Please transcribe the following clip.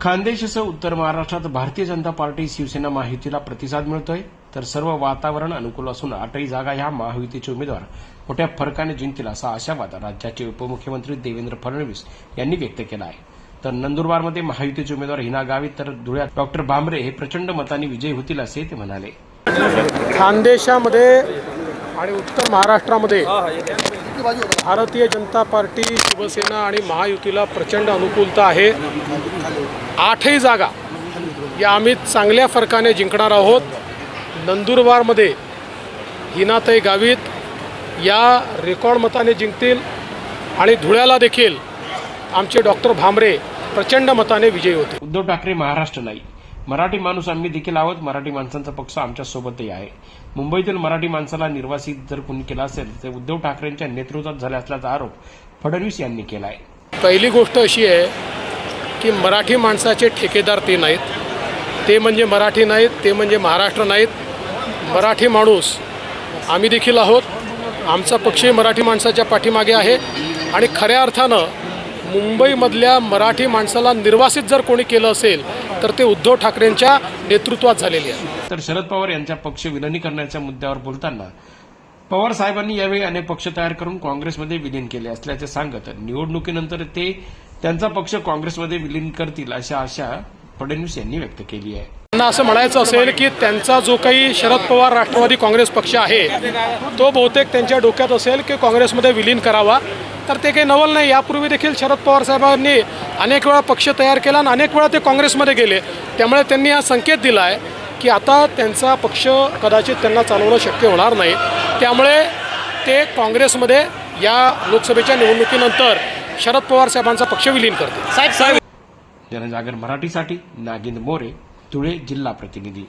खानदेशसह उत्तर महाराष्ट्रात भारतीय जनता पार्टी शिवसेना महायुतीला प्रतिसाद मिळतोय. तर सर्व वातावरण अनुकूल असून आठही जागा ह्या महायुतीचे उमेदवार. मोठ्या फरकाने जिंकतील असा आशावाद राज्याचे उपमुख्यमंत्री देवेंद्र फडणवीस यांनी व्यक्त केला आहे. तर नंदुरबारमध्ये महायुतीचे उमेदवार हिना गावित तर धुळ्यात डॉक्टर भांबरे हे प्रचंड मतांनी विजयी होतील असे ते म्हणाले. खानदेशामध्ये आणि उत्तर महाराष्ट्रामध्ये भारतीय जनता पार्टी शिवसेना आणि महायुतीला प्रचंड अनुकूलता आहे. आठही जागा या आम्ही चांगल्या फरकाने जिंकणार आहोत. नंदुरबारमध्ये हिनाताई गावित या रेकॉर्ड मताने जिंकतील आणि धुळ्याला देखील आमचे डॉक्टर भामरे प्रचंड मताने विजयी होतील. उद्धव ठाकरे महाराष्ट्र नाही. मराठी माणूस आम्ही देखील आहोत. मराठी माणसांचा पक्ष आमच्यासोबतही आहे. मुंबईतील मराठी माणसाला निर्वासित जर कोणी केला असेल तर उद्धव ठाकरेंच्या नेतृत्वात झाला असल्याचा आरोप फडणवीस यांनी केला आहे पहिली गोष्ट अशी आहे की मराठी माणसाचे ठेकेदार ते नाहीत. ते म्हणजे मराठी नाहीत ते म्हणजे महाराष्ट्र नाहीत. मराठी माणूस आम्ही देखील आहोत. आमचा पक्षही मराठी माणसाच्या पाठीमागे आहे. आणि खऱ्या अर्थानं मुंबईमधल्या मराठी माणसाला निर्वासित जर कोणी केलं असेल तर ते उद्धव ठाकरेंच्या नेतृत्वात झालेले आहे. तर शरद पवार यांच्या पक्ष विलिनीकरणाच्या मुद्द्यावर बोलताना पवार साहेबांनी यावेळी अनेक पक्ष तयार करून काँग्रेसमध्ये विलीन केले असल्याचे सांगत निवडणुकीनंतर ते त्यांचा पक्ष काँग्रेसमध्ये विलीन करतील अशी आशा फडणवीस यांनी व्यक्त केली आहे. त्यांना असं म्हणायचं असेल की त्यांचा जो काही शरद पवार राष्ट्रवादी काँग्रेस पक्ष आहे तो बहुतेक त्यांच्या डोक्यात असेल की काँग्रेसमध्ये विलीन करावा. तर ते काही नवल नाही. यापूर्वी देखील शरद पवार साहेबांनी अनेक वेळा पक्ष तयार केला आणि अनेक वेळा ते काँग्रेसमध्ये गेले. त्यामुळे त्यांनी हा संकेत दिला आहे की आता त्यांचा पक्ष कदाचित त्यांना चालवणं शक्य होणार नाही. त्यामुळे ते काँग्रेसमध्ये या लोकसभेच्या निवडणुकीनंतर शरद पवार साहेबांचा पक्ष विलीन करतील. जनजागर मराठीसाठी नागिंद मोरे धुळे जिल्हा प्रतिनिधी.